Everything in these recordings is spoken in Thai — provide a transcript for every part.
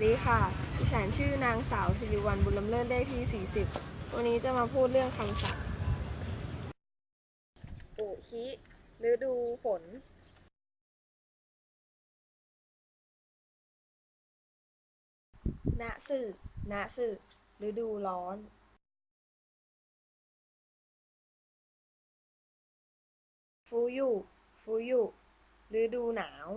สวัสดีค่ะ ดิฉันชื่อนางสาวสิริวัลบุญลำเลิศได้ที่ 40 วันนี้จะมาพูดเรื่องคำศัพท์อุคิฤดูฝน ณสึณสึฤดูร้อน ฟูยุ ฟูยุ ฤดูหนาว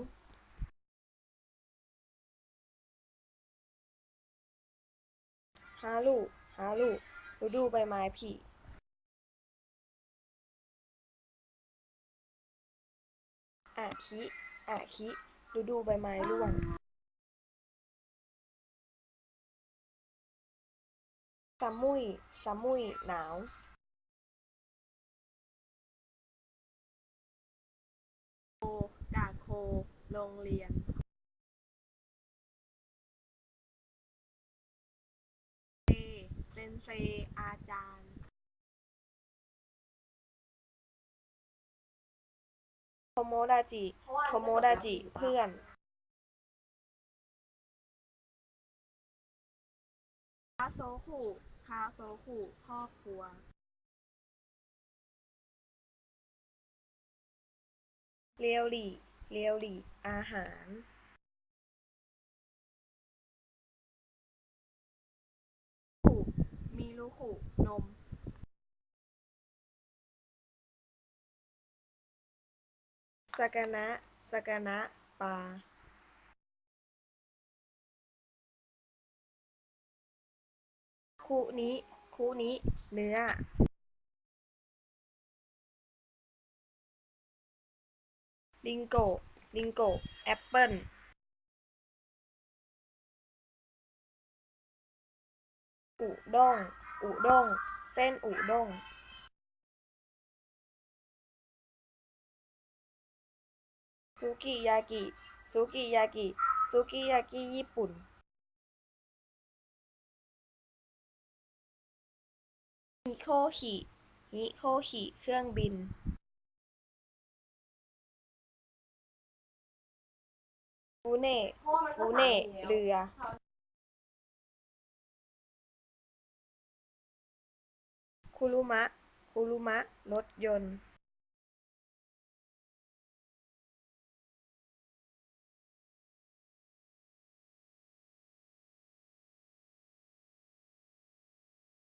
ฮารุฮารุฤดูใบไม้ผลิอาคิอาคิฤดูใบไม้ร่วงซัมมุยซัมมุยหนาวโคดาโค โรงเรียน เซนเซอาจารย์ โทโมดาจิ โทโมดาจิ เพื่อน คาโซคุคาโซคุครอบครัวเรียวหลีเรียวหลีอาหาร มีลูขุนมสกานะสกานะปลาคุนิคุนิเนื้อลิงโกลิงโกแอปเปิ้ลอุด้ง อุด้ง เส้นอุด้งซุกิยากิซุกิยากิซุกิยากิญี่ปุ่นฮิโคฮิฮิโคฮิ เครื่องบิน ฟูเน่ ฟูเน่ เรือ คุรุมะคุรุมะรถยนต์